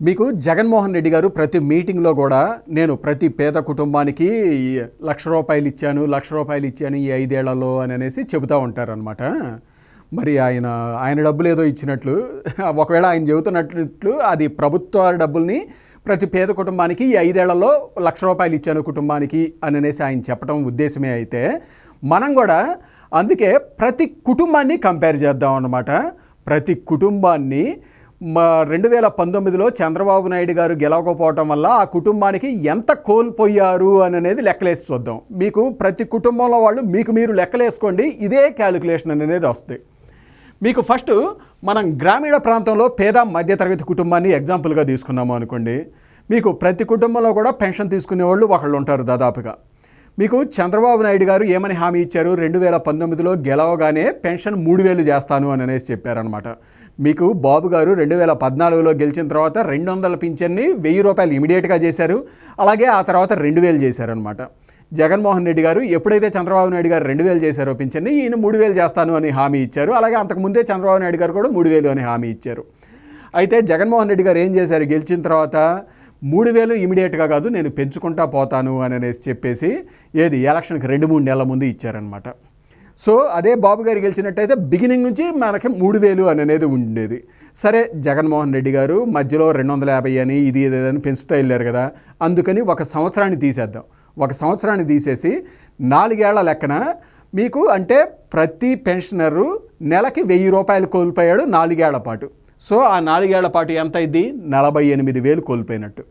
మీకు జగన్మోహన్ రెడ్డి గారు ప్రతి మీటింగ్లో కూడా నేను ప్రతి పేద కుటుంబానికి లక్ష రూపాయలు ఇచ్చాను లక్ష రూపాయలు ఇచ్చాను ఈ ఐదేళ్ళలో అని అనేసి చెబుతూ ఉంటారనమాట మరి ఆయన ఆయన డబ్బులు ఏదో ఇచ్చినట్లు ఒకవేళ ఆయన చెబుతున్నట్లు అది ప్రభుత్వ డబ్బుల్ని ప్రతి పేద కుటుంబానికి ఈ ఐదేళ్ళలో లక్ష రూపాయలు ఇచ్చాను కుటుంబానికి అని అనేసి ఆయన చెప్పడం ఉద్దేశమే అయితే మనం కూడా అందుకే ప్రతి కుటుంబాన్ని కంపేర్ చేద్దాం అన్నమాట ప్రతి కుటుంబాన్ని రెండు వేల పంతొమ్మిదిలో చంద్రబాబు నాయుడు గారు గెలవకపోవటం వల్ల ఆ కుటుంబానికి ఎంత కోల్పోయారు అని అనేది లెక్కలేసి చూద్దాం. మీకు ప్రతి కుటుంబంలో వాళ్ళు మీకు మీరు లెక్కలేసుకోండి ఇదే క్యాలిక్యులేషన్ అనేది వస్తుంది. మీకు ఫస్ట్ మనం గ్రామీణ ప్రాంతంలో పేద మధ్యతరగతి కుటుంబాన్ని ఎగ్జాంపుల్గా తీసుకున్నాము అనుకోండి. మీకు ప్రతి కుటుంబంలో కూడా పెన్షన్ తీసుకునే వాళ్ళు ఒకళ్ళు ఉంటారు దాదాపుగా. మీకు చంద్రబాబు నాయుడు గారు ఏమని హామీ ఇచ్చారు? రెండు వేల పంతొమ్మిదిలో గెలవగానే పెన్షన్ మూడు వేలు చేస్తాను అని అనేసి చెప్పారనమాట మీకు బాబు గారు రెండు వేల పద్నాలుగులో గెలిచిన తర్వాత రెండు వందల పింఛన్ని వెయ్యి రూపాయలు ఇమీడియట్గా చేశారు. అలాగే ఆ తర్వాత రెండు వేలు చేశారనమాట జగన్మోహన్ రెడ్డి గారు ఎప్పుడైతే చంద్రబాబు నాయుడు గారు రెండు వేలు చేశారో పింఛన్ని ఈయన మూడు వేలు చేస్తాను అని హామీ ఇచ్చారు. అలాగే అంతకుముందే చంద్రబాబు నాయుడు గారు కూడా మూడు వేలు అని హామీ ఇచ్చారు. అయితే జగన్మోహన్ రెడ్డి గారు ఏం చేశారు? గెలిచిన తర్వాత మూడు వేలు ఇమీడియట్గా కాదు నేను పెంచుకుంటా పోతాను అని అనేసి చెప్పేసి ఏది? ఎలక్షన్కి రెండు మూడు నెలల ముందు ఇచ్చారనమాట సో అదే బాబు గారు గెలిచినట్టయితే బిగినింగ్ నుంచి మనకి మూడు వేలు అని అనేది ఉండేది. సరే జగన్మోహన్ రెడ్డి గారు మధ్యలో రెండు వందల యాభై అని ఇది ఏదని పెంచుతూ వెళ్ళారు కదా అందుకని ఒక సంవత్సరాన్ని తీసేద్దాం. ఒక సంవత్సరాన్ని తీసేసి నాలుగేళ్ళ లెక్కన మీకు అంటే ప్రతి పెన్షనరు నెలకి వెయ్యి రూపాయలు కోల్పోయాడు నాలుగేళ్ళ పాటు. సో ఆ నాలుగేళ్ళ పాటు ఎంత అయింది? నలభై ఎనిమిది వేలు కోల్పోయినట్టు.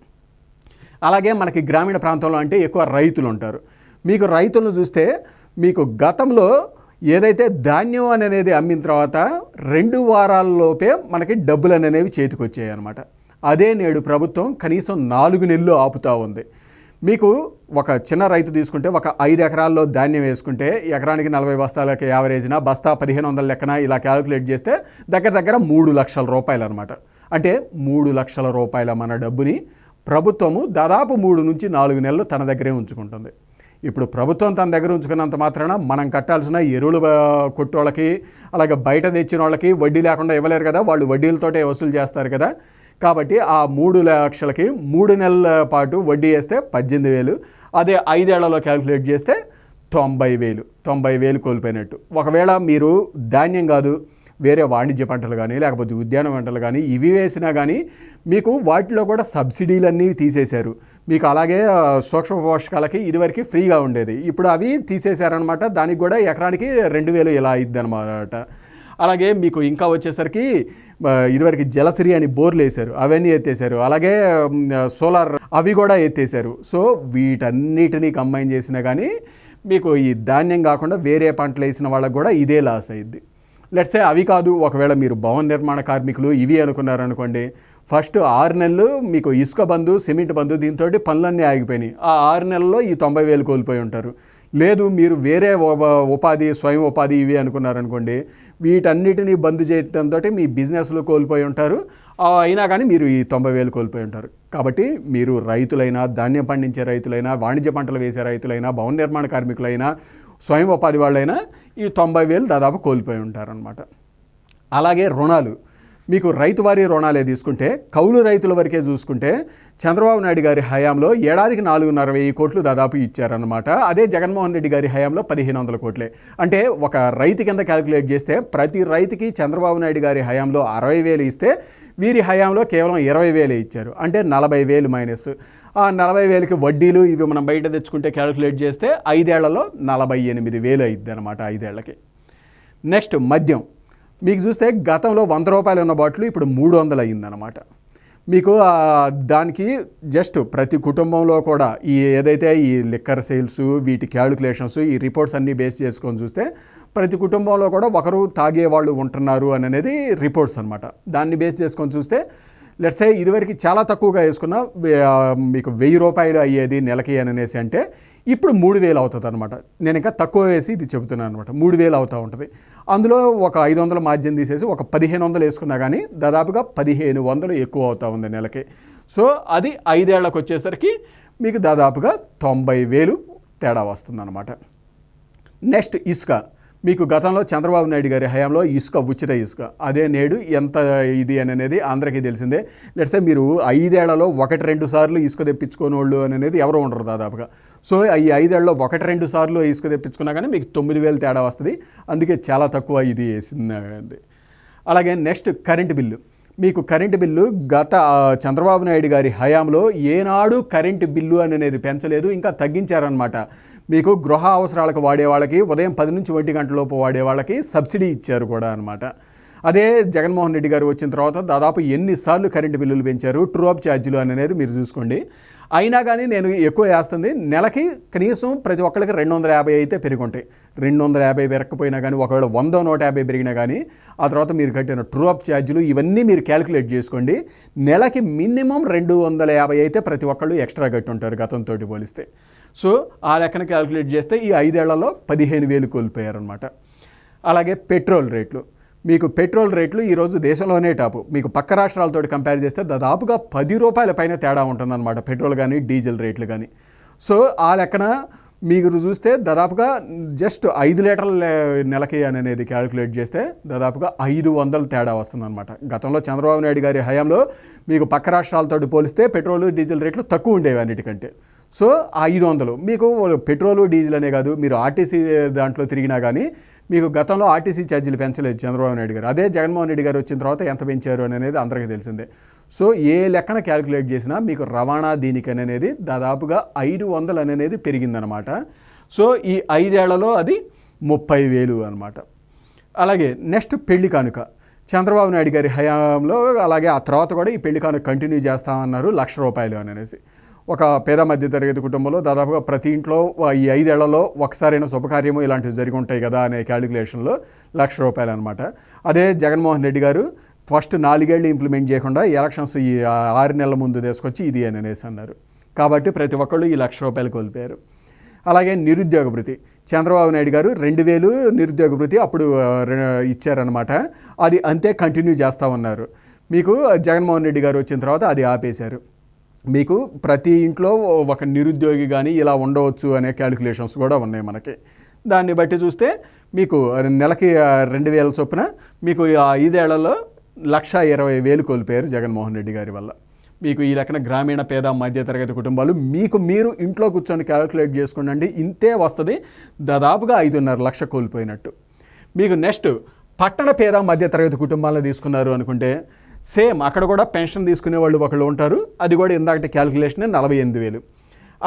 అలాగే మనకి గ్రామీణ ప్రాంతంలో అంటే ఎక్కువ రైతులు ఉంటారు. మీకు రైతులను చూస్తే మీకు గతంలో ఏదైతే ధాన్యం అనేది అమ్మిన తర్వాత రెండు వారాల్లోపే మనకి డబ్బులు అనేవి చేతికి వచ్చాయి అనమాట అదే నేడు ప్రభుత్వం కనీసం నాలుగు నెలలు ఆపుతూ ఉంది. మీకు ఒక చిన్న రైతు తీసుకుంటే ఒక ఐదు ఎకరాల్లో ధాన్యం వేసుకుంటే ఎకరానికి నలభై బస్తాలకి యావరేజ్న బస్తా పదిహేను వందల లెక్కన ఇలా క్యాలిక్యులేట్ చేస్తే దగ్గర దగ్గర మూడు లక్షల రూపాయలు అనమాట అంటే మూడు లక్షల రూపాయల మన డబ్బుని ప్రభుత్వము దాదాపు మూడు నుంచి నాలుగు నెలలు తన దగ్గరే ఉంచుకుంటుంది. ఇప్పుడు ప్రభుత్వం తన దగ్గర ఉంచుకున్నంత మాత్రాన మనం కట్టాల్సిన ఎరువులు కొట్టోళ్ళకి అలాగే బయట తెచ్చిన వాళ్ళకి వడ్డీ లేకుండా ఇవ్వలేరు కదా వాళ్ళు వడ్డీలతోటే వసూలు చేస్తారు కదా. కాబట్టి ఆ మూడు లక్షలకి మూడు నెలల పాటు వడ్డీ వేస్తే పద్దెనిమిది వేలు అదే ఐదేళ్ళలో క్యాలిక్యులేట్ చేస్తే తొంభై వేలు తొంభై వేలు కోల్పోయినట్టు. ఒకవేళ మీరు ధాన్యం కాదు వేరే వాణిజ్య పంటలు కానీ లేకపోతే ఉద్యాన పంటలు కానీ ఇవి వేసినా కానీ మీకు వాటిలో కూడా సబ్సిడీలన్నీ తీసేశారు. మీకు అలాగే సూక్ష్మ పోషకాలకి ఇదివరకు ఫ్రీగా ఉండేది. ఇప్పుడు అవి తీసేశారనమాట దానికి కూడా ఎకరానికి రెండు వేలు ఇలా అయింది అనమాట అలాగే మీకు ఇంకా వచ్చేసరికి ఇదివరకు జలసిరి అని బోర్లు వేశారు. అవన్నీ ఎత్తేసారు అలాగే సోలార్ అవి కూడా ఎత్తేసారు సో వీటన్నిటినీ కంబైన్ చేసినా కానీ మీకు ఈ ధాన్యం కాకుండా వేరే పంటలు వేసిన వాళ్ళకి కూడా ఇదే లాస్ అయ్యింది లెట్సే అవి కాదు ఒకవేళ మీరు భవన నిర్మాణ కార్మికులు ఇవి అనుకున్నారనుకోండి ఫస్ట్ ఆరు నెలలు మీకు ఇసుక బంధు సిమెంట్ బంధు దీంతో పనులన్నీ ఆగిపోయినాయి. ఆ ఆరు నెలల్లో ఈ తొంభై వేలు కోల్పోయి ఉంటారు. లేదు మీరు వేరే ఉపాధి స్వయం ఉపాధి ఇవి అనుకున్నారనుకోండి వీటన్నిటిని బంద్ చేయడంతో మీ బిజినెస్లో కోల్పోయి ఉంటారు. అయినా కానీ మీరు ఈ తొంభై వేలు కోల్పోయి ఉంటారు. కాబట్టి మీరు రైతులైనా ధాన్యం పండించే రైతులైనా వాణిజ్య పంటలు వేసే రైతులైనా భవన నిర్మాణ కార్మికులైనా స్వయం ఉపాధి వాళ్ళైనా ఈ తొంభై వేలు దాదాపు కోల్పోయి ఉంటారనమాట అలాగే రుణాలు. మీకు రైతువారీ రుణాలే తీసుకుంటే కౌలు రైతుల వరకే చూసుకుంటే చంద్రబాబు నాయుడు గారి హయాంలో ఏడాదికి నాలుగున్నర వెయ్యి కోట్లు దాదాపు ఇచ్చారనమాట అదే జగన్మోహన్ రెడ్డి గారి హయాంలో పదిహేను వందల కోట్లే. అంటే ఒక రైతు కింద క్యాలిక్యులేట్ చేస్తే ప్రతి రైతుకి చంద్రబాబు నాయుడు గారి హయాంలో అరవై వేలు ఇస్తే వీరి హయాంలో కేవలం ఇరవై వేలే ఇచ్చారు. అంటే నలభై వేలు మైనస్. ఆ నలభై వేలకి వడ్డీలు ఇవి మనం బయట తెచ్చుకుంటే క్యాలిక్యులేట్ చేస్తే ఐదేళ్ళలో నలభై ఎనిమిది వేలు అయింది అనమాట ఐదేళ్ళకి. నెక్స్ట్ మద్యం. మీకు చూస్తే గతంలో వంద రూపాయలు ఉన్న బాటిల్ ఇప్పుడు మూడు వందలు అయ్యిందనమాట మీకు దానికి జస్ట్ ప్రతి కుటుంబంలో కూడా ఈ ఏదైతే ఈ లిక్కర్ సేల్స్ వీటి క్యాలిక్యులేషన్స్ ఈ రిపోర్ట్స్ అన్నీ బేస్ చేసుకొని చూస్తే ప్రతి కుటుంబంలో కూడా ఒకరు తాగే వాళ్ళు ఉంటున్నారు అనేది రిపోర్ట్స్ అనమాట దాన్ని బేస్ చేసుకొని చూస్తే లెట్సే ఇదివరకు చాలా తక్కువగా వేసుకున్న మీకు వెయ్యి రూపాయలు అయ్యేది నెలకి అని అనేసి అంటే ఇప్పుడు మూడు వేలు అవుతుంది అనమాట నేను ఇంకా తక్కువ వేసి ఇది చెబుతున్నాను అనమాట మూడు వేలు అవుతూ ఉంటుంది. అందులో ఒక ఐదు వందల మాధ్యం తీసేసి ఒక పదిహేను వందలు వేసుకున్నా కానీ దాదాపుగా పదిహేను వందలు ఎక్కువ అవుతూ ఉంది నెలకి. సో అది ఐదేళ్ళకు వచ్చేసరికి మీకు దాదాపుగా తొంభై వేలు తేడా వస్తుంది నెక్స్ట్ ఇసుక. మీకు గతంలో చంద్రబాబు నాయుడు గారి హయాంలో ఇసుక ఉచిత ఇసుక. అదే నేడు ఎంత ఇది అని అనేది అందరికీ తెలిసిందే. లెట్సే మీరు ఐదేళ్ళలో ఒకటి రెండు సార్లు ఇసుక తెప్పించుకోని వాళ్ళు అనేది ఎవరు ఉండరు దాదాపుగా. సో ఈ ఐదేళ్ళలో ఒకటి రెండు సార్లు ఇసుక తెప్పించుకున్నా కానీ మీకు తొమ్మిది వేలు తేడా వస్తుంది. అందుకే చాలా తక్కువ ఇది వేసింది. అలాగే నెక్స్ట్ కరెంటు బిల్లు. మీకు కరెంటు బిల్లు గత చంద్రబాబు నాయుడు గారి హయాంలో ఏనాడు కరెంటు బిల్లు అనేది పెంచలేదు ఇంకా తగ్గించారనమాట మీకు గృహ అవసరాలకు వాడే వాళ్ళకి ఉదయం పది నుంచి ఒంటి గంటలోపు వాడే వాళ్ళకి సబ్సిడీ ఇచ్చారు కూడా అనమాట అదే జగన్మోహన్ రెడ్డి గారు వచ్చిన తర్వాత దాదాపు ఎన్నిసార్లు కరెంటు బిల్లులు పెంచారు ట్రూ అప్ ఛార్జీలు అనేది మీరు చూసుకోండి. అయినా కానీ నేను ఎక్కువ వేస్తుంది నెలకి కనీసం ప్రతి ఒక్కరికి రెండు వందల యాభై అయితే పెరుగుంటాయి. రెండు వందల యాభై పెరగకపోయినా కానీ ఒకవేళ వంద నూట యాభై పెరిగినా కానీ ఆ తర్వాత మీరు కట్టిన ట్రూ అప్ ఛార్జీలు ఇవన్నీ మీరు క్యాలిక్యులేట్ చేసుకోండి. నెలకి మినిమం రెండు వందల యాభై అయితే ప్రతి ఒక్కళ్ళు ఎక్స్ట్రా కట్టి ఉంటారు గతంతో పోలిస్తే. సో ఆ లెక్కన క్యాలిక్యులేట్ చేస్తే ఈ ఐదేళ్ళలో పదిహేను వేలు కోల్పోయారనమాట అలాగే పెట్రోల్ రేట్లు. మీకు పెట్రోల్ రేట్లు ఈరోజు దేశంలోనే టాపు. మీకు పక్క రాష్ట్రాలతో కంపేర్ చేస్తే దాదాపుగా పది రూపాయల పైన తేడా ఉంటుందన్నమాట పెట్రోల్ కానీ డీజిల్ రేట్లు కానీ సో ఆ లెక్కన మీరు చూస్తే దాదాపుగా జస్ట్ ఐదు లీటర్ల నెలకి అని అనేది క్యాలిక్యులేట్ చేస్తే దాదాపుగా ఐదు వందల తేడా వస్తుందన్నమాట. గతంలో చంద్రబాబు నాయుడు గారి హయాంలో మీకు పక్క రాష్ట్రాలతో పోలిస్తే పెట్రోల్ డీజిల్ రేట్లు తక్కువ ఉండేవి అన్నిటికంటే. సో ఆ ఐదు వందలు. మీకు పెట్రోలు డీజిల్ అనే కాదు మీరు ఆర్టీసీ దాంట్లో తిరిగినా కానీ మీకు గతంలో ఆర్టీసీ ఛార్జీలు పెంచలేదు చంద్రబాబు నాయుడు గారు. అదే జగన్మోహన్ రెడ్డి గారు వచ్చిన తర్వాత ఎంత పెంచారు అనేది అందరికీ తెలిసిందే. సో ఏ లెక్కన క్యాలిక్యులేట్ చేసినా మీకు రవాణా దీనికి అనేది దాదాపుగా ఐదు వందలు అనేది పెరిగిందనమాట. సో ఈ ఐదేళ్ళలో అది ముప్పై వేలు అనమాట. అలాగే నెక్స్ట్ పెళ్ళి కానుక. చంద్రబాబు నాయుడు గారి హయాంలో అలాగే ఆ తర్వాత కూడా ఈ పెళ్ళి కానుక కంటిన్యూ చేస్తామన్నారు లక్ష రూపాయలు అని అనేసి. ఒక పేద మధ్యతరగతి కుటుంబంలో దాదాపుగా ప్రతి ఇంట్లో ఈ ఐదేళ్ళలో ఒకసారైనా శుభకార్యము ఇలాంటివి జరిగి ఉంటాయి కదా అనే క్యాలిక్యులేషన్లో లక్ష రూపాయలు అనమాట అదే జగన్మోహన్ రెడ్డి గారు ఫస్ట్ నాలుగేళ్ళు ఇంప్లిమెంట్ చేయకుండా ఎలక్షన్స్ ఈ ఆరు నెలల ముందు తీసుకొచ్చి ఇది అని అనేసి అన్నారు. కాబట్టి ప్రతి ఒక్కళ్ళు ఈ లక్ష రూపాయలు కోల్పోయారు. అలాగే నిరుద్యోగ భృతి. చంద్రబాబు నాయుడు గారు రెండు వేలు నిరుద్యోగ భృతి అప్పుడు ఇచ్చారనమాట అది అంతే కంటిన్యూ చేస్తూ ఉన్నారు. మీకు జగన్మోహన్ రెడ్డి గారు వచ్చిన తర్వాత అది ఆపేశారు. మీకు ప్రతి ఇంట్లో ఒక నిరుద్యోగి కానీ ఇలా ఉండవచ్చు అనే క్యాలిక్యులేషన్స్ కూడా ఉన్నాయి మనకి. దాన్ని బట్టి చూస్తే మీకు నెలకి రెండు వేల చొప్పున మీకు ఐదేళ్ళలో లక్ష ఇరవై వేలు కోల్పోయారు జగన్మోహన్ రెడ్డి గారి వల్ల. మీకు ఈ లెక్కన గ్రామీణ పేద మధ్యతరగతి కుటుంబాలు మీకు మీరు ఇంట్లో కూర్చొని క్యాలిక్యులేట్ చేసుకోండి ఇంతే వస్తుంది దాదాపుగా ఐదున్నర లక్ష కోల్పోయినట్టు. మీకు నెక్స్ట్ పట్టణ పేద మధ్యతరగతి కుటుంబాలను తీసుకున్నారు అనుకుంటే సేమ్ అక్కడ కూడా పెన్షన్ తీసుకునే వాళ్ళు ఒకళ్ళు ఉంటారు. అది కూడా ఇందాకటి క్యాలిక్యులేషన్ నలభై ఎనిమిది వేలు.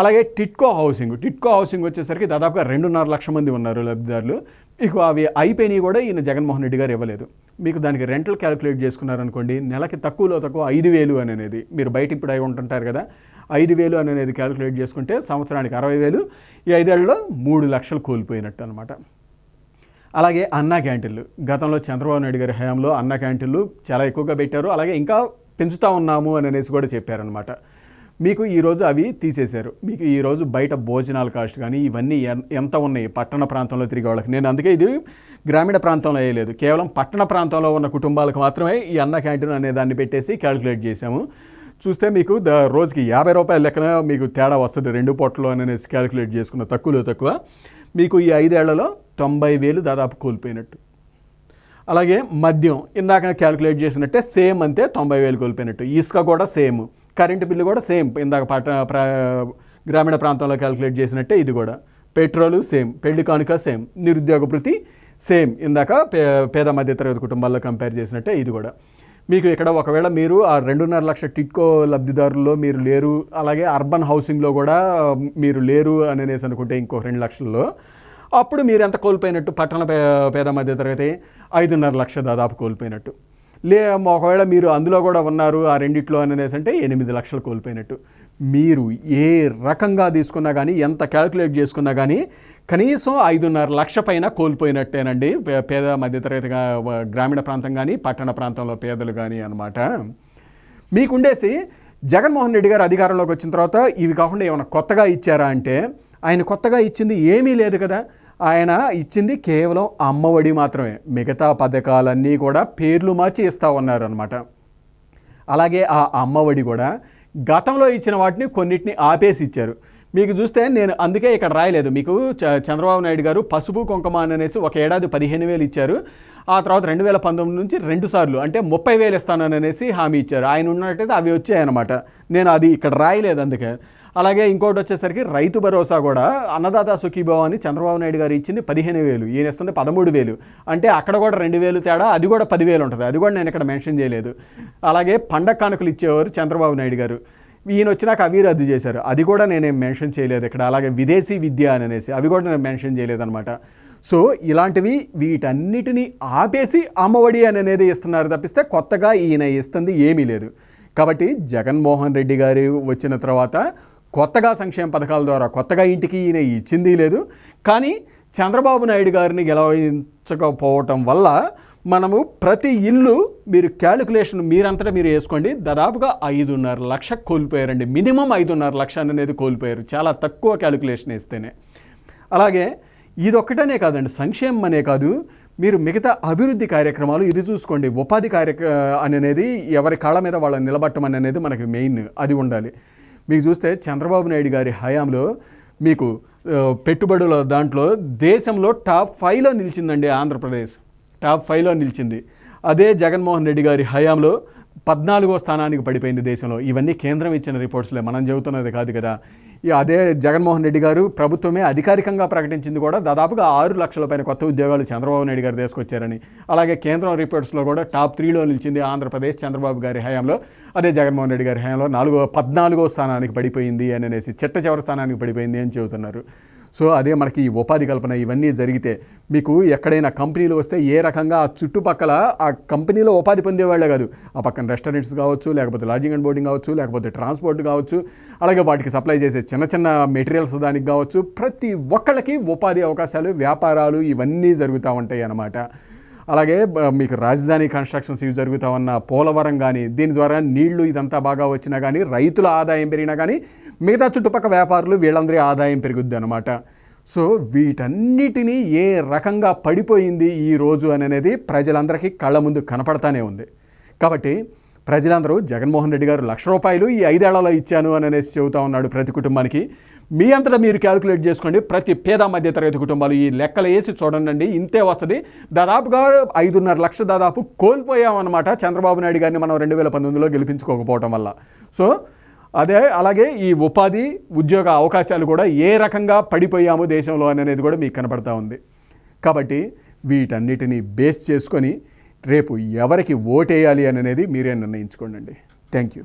అలాగే టిట్కో హౌసింగ్ టిట్కో హౌసింగ్ వచ్చేసరికి దాదాపుగా రెండున్నర లక్ష మంది ఉన్నారు లబ్ధిదారులు. మీకు అవి అయిపోయినాయి కూడా ఈయన జగన్మోహన్ రెడ్డి గారు ఇవ్వలేదు. మీకు దానికి రెంటల్ క్యాలిక్యులేట్ చేసుకున్నారనుకోండి నెలకి తక్కువలో తక్కువ ఐదు వేలు అనేది మీరు బయట ఇప్పుడు అయి ఉంటుంటారు కదా ఐదు వేలు అనేది క్యాలిక్యులేట్ చేసుకుంటే సంవత్సరానికి అరవై వేలు. ఈ ఐదేళ్ళలో మూడు లక్షలు కోల్పోయినట్టు అనమాట అలాగే అన్నా క్యాంటీన్లు. గతంలో చంద్రబాబు నాయుడు గారి హయాంలో అన్నా క్యాంటీన్లు చాలా ఎక్కువగా పెట్టారు. అలాగే ఇంకా పెంచుతా ఉన్నాము అని అనేసి కూడా చెప్పారనమాట మీకు ఈరోజు అవి తీసేశారు. మీకు ఈరోజు బయట భోజనాల కాస్ట్ కానీ ఇవన్నీ ఎన్- ఎంత ఉన్నాయి? పట్టణ ప్రాంతంలో తిరిగే వాళ్ళకి. నేను అందుకే ఇది గ్రామీణ ప్రాంతంలో వేయలేదు. కేవలం పట్టణ ప్రాంతంలో ఉన్న కుటుంబాలకు మాత్రమే ఈ అన్న క్యాంటీన్ అనే దాన్ని పెట్టేసి క్యాలిక్యులేట్ చేశాము. చూస్తే మీకు ద రోజుకి యాభై రూపాయల లెక్కన మీకు తేడా వస్తుంది. రెండు పొట్లు అనేసి క్యాలిక్యులేట్ చేసుకున్న తక్కువలో తక్కువ. మీకు ఈ ఐదేళ్ళలో తొంభై వేలు దాదాపు కోల్పోయినట్టు. అలాగే మద్యం ఇందాక క్యాలిక్యులేట్ చేసినట్టే సేమ్ అంతే తొంభై వేలు కోల్పోయినట్టు. ఇసుక కూడా సేమ్ కరెంటు బిల్లు కూడా సేమ్. ఇందాక పట గ్రామీణ ప్రాంతంలో క్యాలిక్యులేట్ చేసినట్టే ఇది కూడా. పెట్రోలు సేమ్ పెళ్ళి కానుక సేమ్ నిరుద్యోగ భృతి సేమ్. ఇందాక పే పేద మధ్యతరగతి కుటుంబాల్లో కంపేర్ చేసినట్టే ఇది కూడా. మీకు ఇక్కడ ఒకవేళ మీరు ఆ రెండున్నర లక్ష టిట్కో లబ్ధిదారుల్లో మీరు లేరు అలాగే అర్బన్ హౌసింగ్లో కూడా మీరు లేరు అని అనేసి అనుకుంటే ఇంకో రెండు లక్షల్లో. అప్పుడు మీరు ఎంత కోల్పోయినట్టు? పట్టణ పే పేద మధ్య తరగతి ఐదున్నర లక్ష దాదాపు కోల్పోయినట్టు. లే ఒకవేళ మీరు అందులో కూడా ఉన్నారు ఆ రెండిట్లో అని అనేసి అంటే ఎనిమిది లక్షలు కోల్పోయినట్టు. మీరు ఏ రకంగా తీసుకున్నా కానీ ఎంత క్యాలిక్యులేట్ చేసుకున్నా కానీ కనీసం ఐదున్నర లక్ష పైన కోల్పోయినట్టేనండి. పేద మధ్యతరగతిగా గ్రామీణ ప్రాంతం కానీ పట్టణ ప్రాంతంలో పేదలు కానీ అనమాట మీకుండేసి జగన్మోహన్ రెడ్డి గారు అధికారంలోకి వచ్చిన తర్వాత ఇవి కాకుండా ఏమైనా కొత్తగా ఇచ్చారా అంటే ఆయన కొత్తగా ఇచ్చింది ఏమీ లేదు కదా. ఆయన ఇచ్చింది కేవలం అమ్మఒడి మాత్రమే. మిగతా పథకాలన్నీ కూడా పేర్లు మార్చి ఇస్తా ఉన్నారనమాట అలాగే ఆ అమ్మఒడి కూడా గతంలో ఇచ్చిన వాటిని కొన్నిటిని ఆపేసి ఇచ్చారు. మీకు చూస్తే నేను అందుకే ఇక్కడ రాయలేదు. మీకు చ- చంద్రబాబు నాయుడు గారు పసుపు కుంకుమ అని అనేసి ఒక ఏడాది పదిహేను వేలు ఇచ్చారు. ఆ తర్వాత రెండు వేల పంతొమ్మిది నుంచి రెండు సార్లు అంటే ముప్పై వేలు ఇస్తానని అనేసి హామీ ఇచ్చారు. ఆయన ఉన్నట్టయితే అవి వచ్చాయన్నమాట. నేను అది ఇక్కడ రాయలేదు అందుకే. అలాగే ఇంకోటి వచ్చేసరికి రైతు భరోసా కూడా అన్నదాత సుఖీభావ అని చంద్రబాబు నాయుడు గారు ఇచ్చింది పదిహేను వేలు ఈయన ఇస్తుంది పదమూడు వేలు. అంటే అక్కడ కూడా రెండు వేలు తేడా అది కూడా పదివేలు ఉంటుంది. అది కూడా నేను ఇక్కడ మెన్షన్ చేయలేదు. అలాగే పండగ కానుకలు ఇచ్చేవారు చంద్రబాబు నాయుడు గారు. ఈయన వచ్చినాక అవి రద్దు చేశారు. అది కూడా నేనేం మెన్షన్ చేయలేదు ఇక్కడ. అలాగే విదేశీ విద్య అని అనేసి అవి కూడా నేను మెన్షన్ చేయలేదు అనమాట సో ఇలాంటివి వీటన్నిటిని ఆపేసి అమ్మఒడి అని అనేది ఇస్తున్నారు తప్పిస్తే కొత్తగా ఈయన ఇస్తుంది ఏమీ లేదు. కాబట్టి జగన్మోహన్ రెడ్డి గారు వచ్చిన తర్వాత కొత్తగా సంక్షేమ పథకాల ద్వారా కొత్తగా ఇంటికి ఈయన ఇచ్చింది లేదు. కానీ చంద్రబాబు నాయుడు గారిని గెలవించకపోవటం వల్ల మనము ప్రతి ఇల్లు మీరు క్యాలిక్యులేషన్ మీరంతటా మీరు వేసుకోండి. దాదాపుగా ఐదున్నర లక్ష కోల్పోయారండి. మినిమం ఐదున్నర లక్ష అనేది కోల్పోయారు. చాలా తక్కువ క్యాలిక్యులేషన్ వేస్తేనే. అలాగే ఇదొక్కటనే కాదండి సంక్షేమం అనే కాదు. మీరు మిగతా అభివృద్ధి కార్యక్రమాలు ఇది చూసుకోండి. ఉపాధి కార్యక్ర అనేది ఎవరి కాళ్ళ మీద వాళ్ళని నిలబట్టమని అనేది మనకి మెయిన్ అది ఉండాలి. మీకు చూస్తే చంద్రబాబు నాయుడు గారి హయాంలో మీకు పెట్టుబడుల దాంట్లో దేశంలో టాప్ ఫైవ్లో నిలిచిందండి ఆంధ్రప్రదేశ్. టాప్ ఫైవ్లో నిలిచింది. అదే జగన్మోహన్ రెడ్డి గారి హయాంలో పద్నాలుగో స్థానానికి పడిపోయింది దేశంలో. ఇవన్నీ కేంద్రం ఇచ్చిన రిపోర్ట్స్లే మనం చెబుతున్నది కాదు కదా. అదే జగన్మోహన్ రెడ్డి గారు ప్రభుత్వమే అధికారికంగా ప్రకటించింది కూడా దాదాపుగా ఆరు లక్షల పైన కొత్త ఉద్యోగాలు చంద్రబాబు నాయుడు గారు తీసుకొచ్చారని. అలాగే కేంద్రం రిపోర్ట్స్లో కూడా టాప్ త్రీలో నిలిచింది ఆంధ్రప్రదేశ్ చంద్రబాబు గారి హయాంలో. అదే జగన్మోహన్ రెడ్డి గారి హయాంలో నాలుగో పద్నాలుగో స్థానానికి పడిపోయింది అని అనేసి చిట్ట చివరి స్థానానికి పడిపోయింది అని చెబుతున్నారు. సో అదే మనకి ఈ ఉపాధి కల్పన ఇవన్నీ జరిగితే మీకు ఎక్కడైనా కంపెనీలు వస్తే ఏ రకంగా ఆ చుట్టుపక్కల ఆ కంపెనీలో ఉపాధి పొందేవాళ్ళే కాదు. ఆ పక్కన రెస్టారెంట్స్ కావచ్చు లేకపోతే లాడ్జింగ్ అండ్ బోర్డింగ్ కావచ్చు లేకపోతే ట్రాన్స్పోర్ట్ కావచ్చు అలాగే వాటికి సప్లై చేసే చిన్న చిన్న మెటీరియల్స్ దానికి కావచ్చు. ప్రతి ఒక్కళ్ళకి ఉపాధి అవకాశాలు వ్యాపారాలు ఇవన్నీ జరుగుతూ ఉంటాయి అన్నమాట. అలాగే మీకు రాజధాని కన్స్ట్రక్షన్స్ ఇవి జరుగుతా ఉన్న పోలవరం కానీ దీని ద్వారా నీళ్ళు ఇదంతా బాగా వచ్చినా కానీ రైతుల ఆదాయం పెరిగినా కానీ మిగతా చుట్టుపక్కల వ్యాపారులు వీళ్ళందరి ఆదాయం పెరుగుద్ది అనమాట సో వీటన్నిటినీ ఏ రకంగా పడిపోయింది ఈ రోజు అని అనేది ప్రజలందరికీ కళ్ళ ముందు కనపడతానే ఉంది. కాబట్టి ప్రజలందరూ జగన్మోహన్ రెడ్డి గారు లక్ష రూపాయలు ఈ ఐదేళ్ళలో ఇచ్చాను అని అనేసి చెబుతా ఉన్నాడు ప్రతి కుటుంబానికి. మీ అంతటా మీరు క్యాలిక్యులేట్ చేసుకోండి. ప్రతి పేద మధ్యతరగతి కుటుంబాలు ఈ లెక్కలు వేసి చూడండి ఇంతే వస్తుంది. దాదాపుగా ఐదున్నర లక్ష దాదాపు కోల్పోయామన్నమాట చంద్రబాబు నాయుడు గారిని మనం రెండు వేల పంతొమ్మిదిలో గెలిపించుకోకపోవటం వల్ల. సో అదే అలాగే ఈ ఉపాధి ఉద్యోగ అవకాశాలు కూడా ఏ రకంగా పడిపోయాము దేశంలో అనేది కూడా మీకు కనపడతా ఉంది. కాబట్టి వీటన్నిటిని బేస్ చేసుకొని రేపు ఎవరికి ఓటేయాలి అనేది మీరే నిర్ణయించుకోండి థ్యాంక్ యూ